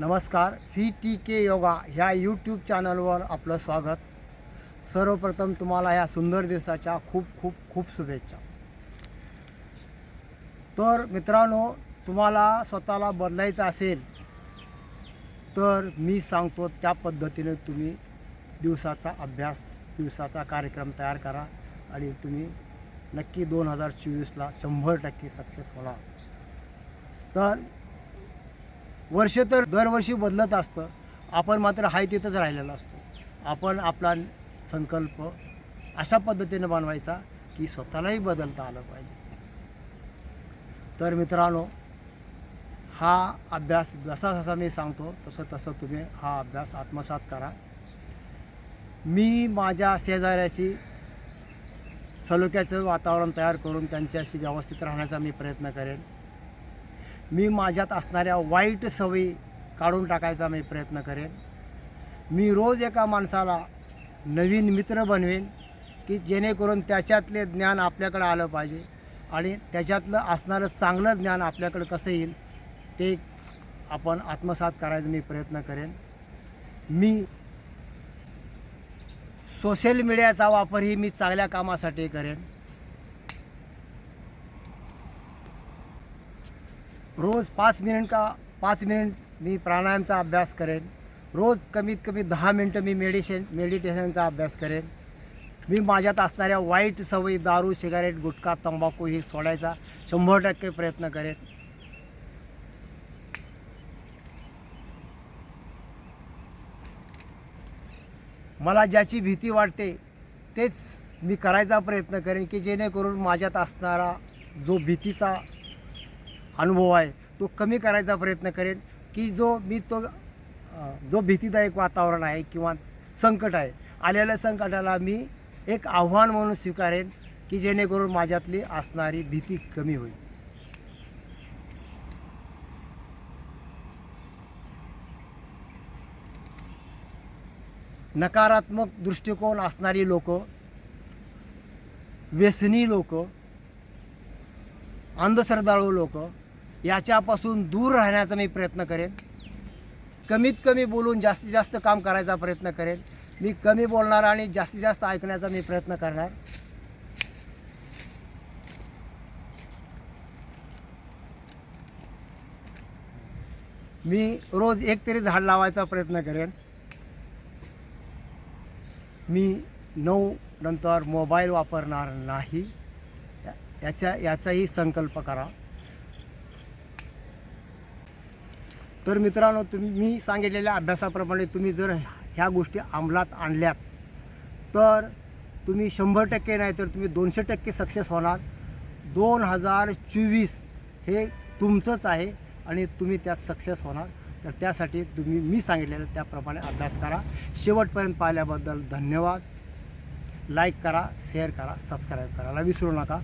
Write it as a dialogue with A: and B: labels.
A: नमस्कार V T के योगा ह्या YouTube चॅनलवर आपलं स्वागत. सर्वप्रथम तुम्हाला ह्या सुंदर दिवसाच्या खूप खूप खूप शुभेच्छा. तर मित्रांनो तुम्हाला स्वतःला बदलायचं असेल तर मी सांगतो त्या पद्धतीने तुम्ही दिवसाचा अभ्यास दिवसाचा कार्यक्रम तयार करा आणि तुम्ही नक्की दोन हजार चोवीसला शंभर टक्के सक्सेस होणार. तर वर्ष तर दरवर्षी बदलत असतं. आपण मात्र हाय तिथंच राहिलेलो असतो. आपण आपला संकल्प अशा पद्धतीने बनवायचा की स्वतःलाही बदलता आलं पाहिजे. तर मित्रांनो हा अभ्यास जसा जसा मी सांगतो तसं तसं तुम्ही हा अभ्यास आत्मसात करा. मी माझ्या शेजाऱ्याशी सलोख्याचं वातावरण तयार करून त्यांच्याशी व्यवस्थित राहण्याचा मी प्रयत्न करेन. मी माझ्यात असणाऱ्या वाईट सवयी काढून टाकायचा मी प्रयत्न करेन. मी रोज एका माणसाला नवीन मित्र बनवेन की जेणेकरून त्याच्यातले ज्ञान आपल्याकडं आलं पाहिजे आणि त्याच्यातलं असणारं चांगलं ज्ञान आपल्याकडं कसं येईल ते आपण आत्मसात करायचा मी प्रयत्न करेन. मी सोशल मीडियाचा वापरही मी चांगल्या कामासाठी करेन. रोज पाच मिनिट का पाच मिनिट मी प्राणायामचा अभ्यास करेन. रोज कमीत कमी दहा मिनटं मी मेडिशन मेडिटेशनचा अभ्यास करेन. मी माझ्यात असणाऱ्या वाईट सवयी दारू सिगारेट गुटखा तंबाखू हे सोडायचा शंभर टक्के प्रयत्न करेन. मला ज्याची भीती वाटते तेच मी करायचा प्रयत्न करेन की जेणेकरून माझ्यात असणारा जो भीतीचा अनुभव आहे तो कमी करायचा प्रयत्न करेन की जो मी तो जो भीतीदायक वातावरण आहे किंवा संकट आहे आलेल्या संकटाला मी एक आव्हान म्हणून स्वीकारेन की जेणेकरून माझ्यातली असणारी भीती कमी होईल. नकारात्मक दृष्टिकोन असणारी लोक व्यसनी लोक अंधश्रद्धाळू लोक याच्यापासून दूर राहण्याचा मी प्रयत्न करेन. कमीत कमी बोलून जास्तीत जास्त काम करायचा प्रयत्न करेन. मी कमी बोलणार आणि जास्तीत जास्त ऐकण्याचा मी प्रयत्न करणार. मी रोज एक तरी झाड लावायचा प्रयत्न करेन. मी नऊ नंतर मोबाईल वापरणार नाही. याच्या याचाही संकल्प करा. तर मित्रांनो तुम्ही मी सांगितलेल्या अभ्यासाप्रमाणे तुम्ही जर ह्या गोष्टी अंमलात आणल्यात तर तुम्ही शंभर टक्के नाही तर तुम्ही दोनशे टक्के सक्सेस होणार. दोन हजार चोवीस हे तुमचंच आहे आणि तुम्ही त्यात सक्सेस होणार. तर त्यासाठी तुम्ही मी सांगितलेलं त्याप्रमाणे अभ्यास करा. शेवटपर्यंत पाहिल्याबद्दल धन्यवाद. लाईक करा शेअर करा सबस्क्राईब करायला विसरू नका.